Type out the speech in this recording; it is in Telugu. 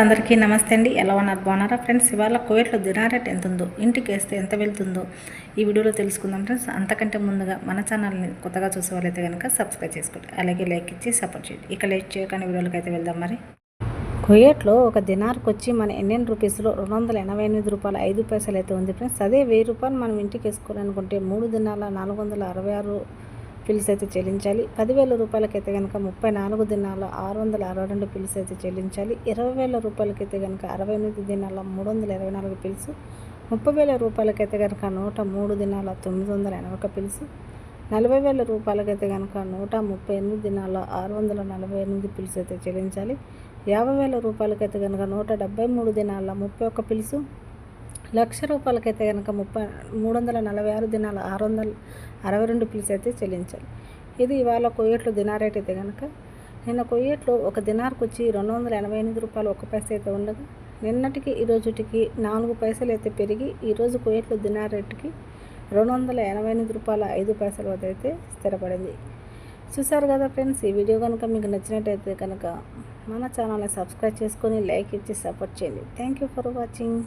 అందరికీ నమస్తే అండి. ఎలా ఉన్నారు? బాగున్నారా ఫ్రెండ్స్? ఇవాళ కోవిడ్లో దినారేట్ ఎంత ఉందో ఇంటికి వేస్తే ఎంత వెళ్తుందో ఈ వీడియోలో తెలుసుకుందాం ఫ్రెండ్స్. అంతకంటే ముందుగా మన ఛానల్ని కొత్తగా చూసే వాళ్ళైతే కనుక సబ్స్క్రైబ్ చేసుకోండి. అలాగే లైక్ ఇచ్చి సపోర్ట్ చేయండి. ఇక లైక్ చేయకుండా వీడియోలోకి అయితే వెళ్దాం మరి. కుయేట్లో ఒక దినార్కి వచ్చి మన ఇండియన్ రూపీస్లో రెండు వందల ఎనభై ఎనిమిది రూపాయలు ఐదు పైసలు అయితే ఉంది ఫ్రెండ్స్. అదే వెయ్యి రూపాయలు మనం ఇంటికి వేసుకోవాలనుకుంటే మూడు దినాల నాలుగు వందల అరవై ఆరు పిల్స్ అయితే చెల్లించాలి. పదివేల రూపాయలకైతే కనుక ముప్పై నాలుగు దినాల ఆరు వందల అరవై రెండు పిల్స్ అయితే చెల్లించాలి. ఇరవై వేల రూపాయలకైతే కనుక అరవై ఎనిమిది దినాల మూడు వందల ఇరవై నాలుగు పిల్స్ ముప్పై వేల రూపాయలకైతే కనుక నూట మూడు దినాల తొమ్మిది వందల ఎనభై ఒక పిల్స్ నలభై వేల రూపాయలకైతే కనుక నూట ముప్పై ఎనిమిది దినాల ఆరు వందల నలభై ఎనిమిది పిల్స్ అయితే చెల్లించాలి. యాభై వేల రూపాయలకైతే కనుక నూట డెబ్బై మూడు దినాల ముప్పై ఒక్క పిలుసు లక్ష రూపాయలకైతే కనుక ముప్పై మూడు వందల నలభై ఆరు దినాల ఆరు వందల అరవై రెండు పీస్ అయితే చెల్లించాలి. ఇది ఇవాళ కొయ్యట్లో దినారేట్ అయితే కనుక నిన్న కొయ్యట్లో ఒక దినార్కు వచ్చి రెండు వందల ఎనభై ఎనిమిది రూపాయలు ఒక పైస అయితే ఉండగా నిన్నటికి ఈ రోజుటికి నాలుగు పైసలు అయితే పెరిగి ఈరోజు కొయ్యట్లో దినార్ రేటుకి రెండు వందల ఎనభై ఎనిమిది రూపాయల ఐదు పైసల వద్ద అయితే స్థిరపడింది. చూసారు కదా ఫ్రెండ్స్ ఈ వీడియో కనుక మీకు నచ్చినట్టయితే కనుక మన ఛానల్ని సబ్స్క్రైబ్ చేసుకొని లైక్ ఇచ్చి సపోర్ట్ చేయండి. Thank you for watching.